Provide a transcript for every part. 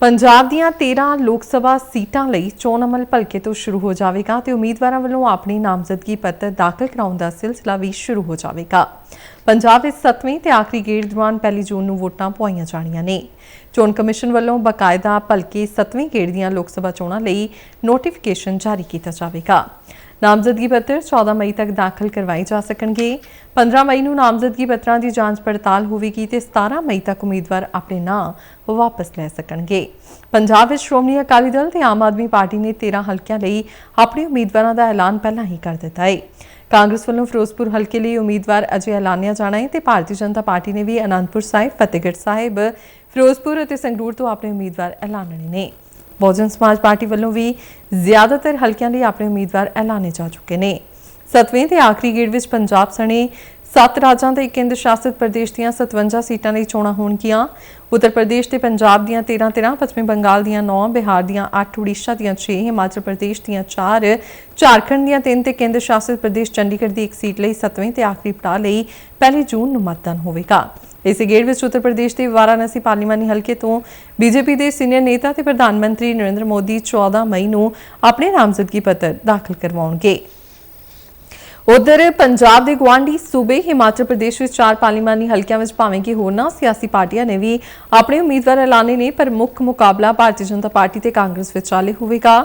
ਪੰਜਾਬ ਦੀਆਂ 13 ਲੋਕ ਸਭਾ ਸੀਟਾਂ ਲਈ ਚੋਣ ਅਮਲ ਭਲਕੇ ਤੋਂ ਸ਼ੁਰੂ ਹੋ ਜਾਵੇਗਾ ਤੇ ਉਮੀਦਵਾਰਾਂ ਵੱਲੋਂ ਆਪਣੀ ਨਾਮਜ਼ਦਗੀ ਪੱਤਰ ਦਾਖਲ ਕਰਾਉਣ ਦਾ ਸਿਲਸਿਲਾ ਵੀ ਸ਼ੁਰੂ ਹੋ ਜਾਵੇਗਾ। ਪੰਜਾਬ ਵਿੱਚ 7ਵੀਂ ਤੇ ਆਖਰੀ ਗੇੜ ਦੌਰਾਨ ਪਹਿਲੀ ਜੂਨ ਨੂੰ ਵੋਟਾਂ ਪਵਾਈਆਂ ਜਾਣੀਆਂ ਨੇ। ਚੋਣ ਕਮਿਸ਼ਨ ਵੱਲੋਂ ਬਕਾਇਦਾ ਭਲਕੇ 7ਵੀਂ ਗੇੜ ਦੀਆਂ ਲੋਕ ਸਭਾ ਚੋਣਾਂ ਲਈ ਨੋਟੀਫਿਕੇਸ਼ਨ ਜਾਰੀ ਕੀਤਾ ਜਾਵੇਗਾ। ਨਾਮਜ਼ਦਗੀ ਪੱਤਰ 14 ਮਈ ਤੱਕ ਦਾਖਲ ਕਰਵਾਏ ਜਾ ਸਕਣਗੇ। 15 ਮਈ ਨੂੰ ਨਾਮਜ਼ਦਗੀ ਪੱਤਰਾਂ ਦੀ ਜਾਂਚ ਪੜਤਾਲ ਹੋਵੇਗੀ ਤੇ 17 ਮਈ ਤੱਕ ਉਮੀਦਵਾਰ ਆਪਣੇ ਨਾਂ ਵਾਪਸ ਲੈ ਸਕਣਗੇ। ਪੰਜਾਬ ਵਿੱਚ ਸ਼੍ਰੋਮਣੀ ਅਕਾਲੀ ਦਲ ਤੇ ਆਮ ਆਦਮੀ ਪਾਰਟੀ ਨੇ 13 ਹਲਕਿਆਂ ਲਈ ਆਪਣੇ ਉਮੀਦਵਾਰਾਂ ਦਾ ਐਲਾਨ ਪਹਿਲਾਂ ਹੀ ਕਰ ਦਿੱਤਾ ਹੈ ਕਾਂਗਰਸ ਵੱਲੋਂ ਫਿਰੋਜ਼ਪੁਰ ਹਲਕੇ ਲਈ ਉਮੀਦਵਾਰ ਅਜੇ ਐਲਾਨਿਆ ਜਾਣਾ ਹੈ ਤੇ ਭਾਰਤੀ ਜਨਤਾ ਪਾਰਟੀ ਨੇ ਵੀ ਅਨੰਦਪੁਰ ਸਾਹਿਬ, ਫਤਿਹਗੜ੍ਹ ਸਾਹਿਬ, ਫਿਰੋਜ਼ਪੁਰ ਅਤੇ ਸੰਗਰੂਰ ਤੋਂ ਆਪਣੇ ਉਮੀਦਵਾਰ ਐਲਾਨਣੇ ਨੇ। ਬਹੁਜਨ ਸਮਾਜ ਪਾਰਟੀ ਵੱਲੋਂ ਵੀ ਜ਼ਿਆਦਾਤਰ ਹਲਕਿਆਂ ਲਈ ਆਪਣੇ ਉਮੀਦਵਾਰ ਐਲਾਨੇ ਜਾ ਚੁੱਕੇ ਨੇ। ਸੱਤਵੇਂ ਤੇ ਆਖਰੀ ਗੇੜ ਵਿੱਚ ਪੰਜਾਬ ਸਣੇ ਸੱਤ ਰਾਜਾਂ ਤੇ ਕੇਂਦਰ ਸ਼ਾਸਿਤ ਪ੍ਰਦੇਸ਼ ਦੀਆਂ 57 ਸੀਟਾਂ ਲਈ ਚੋਣਾਂ ਹੋਣਗੀਆਂ। ਉੱਤਰ ਪ੍ਰਦੇਸ਼ ਤੇ ਪੰਜਾਬ ਦੀਆਂ 13 13 ਪੱਛਮੀ ਬੰਗਾਲ ਦੀਆਂ 9 ਬਿਹਾਰ ਦੀਆਂ 8 ਉੜੀਸਾ ਦੀਆਂ 6 ਹਿਮਾਚਲ ਪ੍ਰਦੇਸ਼ ਦੀਆਂ 4 ਝਾਰਖੰਡ ਦੀਆਂ 3 ਤੇ ਕੇਂਦਰ ਸ਼ਾਸਿਤ ਪ੍ਰਦੇਸ਼ ਚੰਡੀਗੜ੍ਹ ਦੀ ਇੱਕ ਸੀਟ ਲਈ ਸੱਤਵੇਂ ਤੇ ਆਖਰੀ ਪੜਾਅ ਲਈ ਪਹਿਲੀ ਜੂਨ ਨੂੰ ਮਤਦਾਨ ਹੋਵੇਗਾ। ਇਸੇ ਗੇੜ ਵਿੱਚ ਉੱਤਰ ਪ੍ਰਦੇਸ਼ ਦੇ ਵਾਰਾਣਸੀ ਪਾਰਲੀਮਾਨੀ ਹਲਕੇ ਤੋਂ ਬੀਜੇਪੀ ਦੇ ਸੀਨੀਅਰ ਨੇਤਾ ਤੇ ਪ੍ਰਧਾਨ ਮੰਤਰੀ ਨਰਿੰਦਰ ਮੋਦੀ 14 ਮਈ ਨੂੰ ਆਪਣੇ ਨਾਮਜ਼ਦਗੀ ਪੱਤਰ ਦਾਖਲ ਕਰਵਾਉਣਗੇ। ਉਧਰ ਪੰਜਾਬ ਦੇ ਗਵਾਂਢੀ ਸੂਬੇ ਹਿਮਾਚਲ ਪ੍ਰਦੇਸ਼ ਵਿੱਚ ਚਾਰ ਪਾਰਲੀਮਾਨੀ ਹਲਕਿਆਂ ਵਿੱਚ ਭਾਵੇਂ ਕਿ ਹੋਰਨਾਂ ਸਿਆਸੀ ਪਾਰਟੀਆਂ ਨੇ ਵੀ ਆਪਣੇ ਉਮੀਦਵਾਰ ਐਲਾਨੇ ਨੇ, ਪਰ ਮੁੱਖ ਮੁਕਾਬਲਾ ਭਾਰਤੀ ਜਨਤਾ ਪਾਰਟੀ ਤੇ ਕਾਂਗਰਸ ਵਿਚਾਲੇ ਹੋਵੇਗਾ।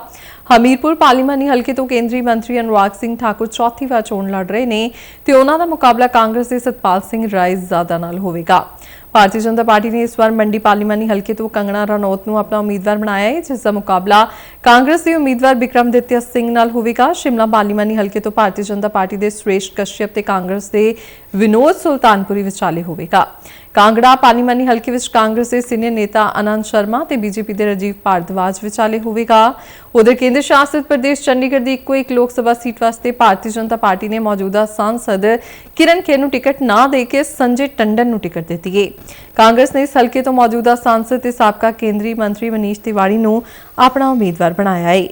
ਹਮੀਰਪੁਰ ਪਾਰਲੀਮਾਨੀ ਹਲਕੇ ਤੋਂ ਕੇਂਦਰੀ ਮੰਤਰੀ ਅਨੁਰਾਗ ਸਿੰਘ ਠਾਕੁਰ ਚੌਥੀ ਵਾਰ ਚੋਣ ਲੜ ਰਹੇ ਨੇ ਤੇ ਉਹਨਾਂ ਦਾ ਮੁਕਾਬਲਾ ਕਾਂਗਰਸ ਦੇ ਸਤਪਾਲ ਸਿੰਘ ਰਾਏ ਰਾਇਜ਼ਾਦਾ ਨਾਲ ਹੋਵੇਗਾ। ਭਾਰਤੀ ਜਨਤਾ ਪਾਰਟੀ ਨੇ ਇਸ ਵਾਰ ਮੰਡੀ ਪਾਰਲੀਮਾਨੀ ਹਲਕੇ ਤੋਂ ਕੰਗਣਾ ਰਣੌਤ ਨੂੰ ਆਪਣਾ ਉਮੀਦਵਾਰ ਬਣਾਇਆ ਹੈ, ਜਿਸ ਦਾ ਮੁਕਾਬਲਾ ਕਾਂਗਰਸ ਦੇ ਉਮੀਦਵਾਰ ਵਿਕਰਮਦਿੱਤਿਆ ਸਿੰਘ ਨਾਲ ਹੋਵੇਗਾ। ਸ਼ਿਮਲਾ ਪਾਰਲੀਮਾਨੀ ਹਲਕੇ ਤੋਂ ਭਾਰਤੀ ਜਨਤਾ ਪਾਰਟੀ ਦੇ ਸੁਰੇਸ਼ ਕਸ਼ਯਪ ਤੇ ਕਾਂਗਰਸ ਦੇ ਵਿਨੋਦ ਸੁਲਤਾਨਪੁਰੀ ਵਿਚਾਲੇ ਹੋਵੇਗਾ। ਕਾਂਗੜਾ ਪਾਰਲੀਮਾਨੀ ਹਲਕੇ ਵਿੱਚ ਕਾਂਗਰਸ ਦੇ ਸੀਨੀਅਰ ਨੇਤਾ ਆਨੰਦ ਸ਼ਰਮਾ ਤੇ ਬੀਜੇਪੀ ਦੇ ਰਾਜੀਵ ਭਾਰਦਵਾਜ ਵਿਚਾਲੇ ਹੋਵੇਗਾ। ਉਧਰ ਕੇਂਦਰ ਸ਼ਾਸਿਤ ਪ੍ਰਦੇਸ਼ ਚੰਡੀਗੜ੍ਹ ਦੀ ਇੱਕੋ ਇੱਕ ਲੋਕ ਸਭਾ ਸੀਟ ਵਾਸਤੇ ਭਾਰਤੀ ਜਨਤਾ ਪਾਰਟੀ ਨੇ ਮੌਜੂਦਾ ਸਾਂਸਦ ਕਿਰਨ ਖੇਰ ਨੂੰ ਟਿਕਟ ਨਾ ਦੇ ਕੇ ਸੰਜੇ ਟੰਡਨ ਨੂੰ ਟਿਕਟ ਦਿੱਤੀ ਹੈ ਕਾਂਗਰਸ ਨੇ ਇਸ ਹਲਕੇ ਤੋਂ ਮੌਜੂਦਾ ਸਾਂਸਦ ਤੇ ਸਾਬਕਾ ਕੇਂਦਰੀ ਮੰਤਰੀ ਮਨੀਸ਼ ਤਿਵਾੜੀ ਨੂੰ ਆਪਣਾ ਉਮੀਦਵਾਰ ਬਣਾਇਆ ਹੈ